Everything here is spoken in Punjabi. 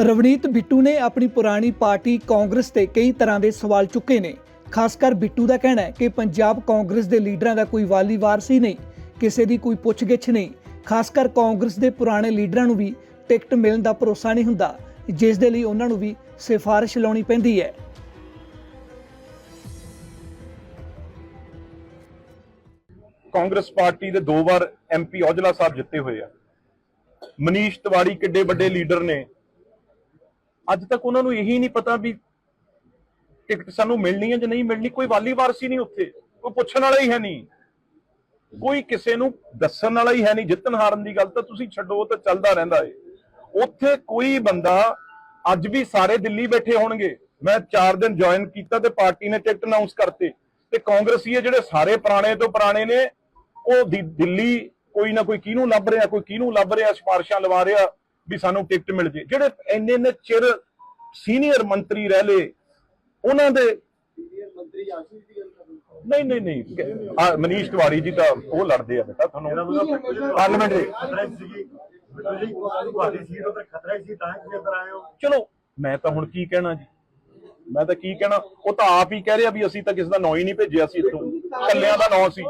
ਰਵਨੀਤ ਬਿੱਟੂ ਨੇ ਆਪਣੀ ਪੁਰਾਣੀ ਪਾਰਟੀ ਕਾਂਗਰਸ ਤੇ ਕਈ ਤਰ੍ਹਾਂ ਦੇ ਸਵਾਲ ਚੁੱਕੇ ਨੇ। ਖਾਸ ਕਰ ਬਿੱਟੂ ਦਾ ਕਹਿਣਾ ਹੈ ਕਿ ਪੰਜਾਬ ਕਾਂਗਰਸ ਦੇ ਲੀਡਰਾਂ ਦਾ ਕੋਈ ਵਾਲੀ ਵਾਰਸ ਹੀ ਨਹੀਂ, ਕਿਸੇ ਦੀ ਕੋਈ ਪੁੱਛਗਿੱਛ ਨਹੀਂ। ਖਾਸ ਕਰ ਕਾਂਗਰਸ ਦੇ ਪੁਰਾਣੇ ਲੀਡਰਾਂ ਨੂੰ ਵੀ ਟਿਕਟ ਮਿਲਣ ਦਾ ਭਰੋਸਾ ਨਹੀਂ ਹੁੰਦਾ, ਜਿਸ ਦੇ ਲਈ ਉਹਨਾਂ ਨੂੰ ਵੀ ਸਿਫਾਰਿਸ਼ ਲਾਉਣੀ ਪੈਂਦੀ ਹੈ। ਕਾਂਗਰਸ ਪਾਰਟੀ ਦੇ ਦੋ ਵਾਰ ਐਮਪੀ ਔਜਲਾ ਸਾਹਿਬ ਜਿੱਤੇ ਹੋਏ ਆ। ਮਨੀਸ਼ ਤਿਵਾੜੀ ਕਿੱਡੇ ਵੱਡੇ ਲੀਡਰ ਨੇ ਅੱਜ ਤੱਕ ਉਹਨਾਂ ਨੂੰ ਇਹੀ ਨਹੀਂ ਪਤਾ ਵੀ ਟਿਕਟ ਸਾਨੂੰ ਮਿਲਣੀ ਹੈ ਜਾਂ ਨਹੀਂ ਮਿਲਣੀ, ਕੋਈ ਵਾਲੀ ਵਾਰਸੀ ਨਹੀਂ ਉੱਥੇ, ਕੋਈ ਪੁੱਛਣ ਵਾਲਾ ਹੀ ਹੈ ਨਹੀਂ। ਕੋਈ ਕਿਸੇ ਨੂੰ ਦੱਸਣ ਵਾਲਾ ਹੀ ਹੈ ਨਹੀਂ, ਜਿੱਤਣ ਹਾਰਨ ਦੀ ਗੱਲ ਤਾਂ ਤੁਸੀਂ ਛੱਡੋ ਤਾਂ ਚੱਲਦਾ ਰਹਿੰਦਾ ਏ। ਉੱਥੇ ਕੋਈ ਬੰਦਾ ਅੱਜ ਵੀ ਸਾਰੇ ਦਿੱਲੀ ਬੈਠੇ ਹੋਣਗੇ। ਮੈਂ 4 ਦਿਨ ਜੁਆਇਨ ਕੀਤਾ ਤੇ ਪਾਰਟੀ ਨੇ ਟਿਕਟ ਅਨਾਉਂਸ ਕਰਤੇ। ਤੇ ਕਾਂਗਰਸੀ ਜਿਹੜੇ ਸਾਰੇ ਪੁਰਾਣੇ ਤੋਂ ਪੁਰਾਣੇ ਨੇ, ਉਹ ਦਿੱਲੀ ਕੋਈ ਨਾ ਕੋਈ ਕਿਹਨੂੰ ਲੱਭ ਰਿਹਾ, ਕੋਈ ਕਿਹਨੂੰ ਲੱਭ ਰਿਹਾ, ਸਿਫਾਰਿਸ਼ਾਂ ਲਵਾ ਰਿਹਾ ਵੀ ਸਾਨੂੰ ਟਿਕਟ ਮਿਲ ਜੇ। ਜਿਹੜੇ ਇੰਨੇ ਇੰਨੇ ਚਿਰ ਸੀਨੀਅਰ ਮੰਤਰੀ ਰਹਿ ਲਏ ਉਹਨਾਂ ਦੇ ਨਹੀਂ ਨਹੀਂ ਨਹੀਂ। ਆ ਮਨੀਸ਼ ਤਿਵਾੜੀ ਜੀ ਤਾਂ ਉਹ ਲੜਦੇ ਆ ਬੇਟਾ ਤੁਹਾਨੂੰ। ਆਏ ਹੋ। ਚਲੋ ਮੈਂ ਤਾਂ ਹੁਣ ਕੀ ਕਹਿਣਾ ਜੀ? ਮੈਂ ਤਾਂ ਕੀ ਕਹਿਣਾ? ਉਹ ਤਾਂ ਆਪ ਹੀ ਕਹਿ ਰਿਹਾ ਵੀ ਅਸੀਂ ਤਾਂ ਕਿਸੇ ਦਾ ਨਾਂ ਹੀ ਨਹੀਂ ਭੇਜਿਆ ਸੀ ਇੱਥੋਂ। ਕੱਲਿਆਂ ਦਾ ਨਾਂ ਸੀ।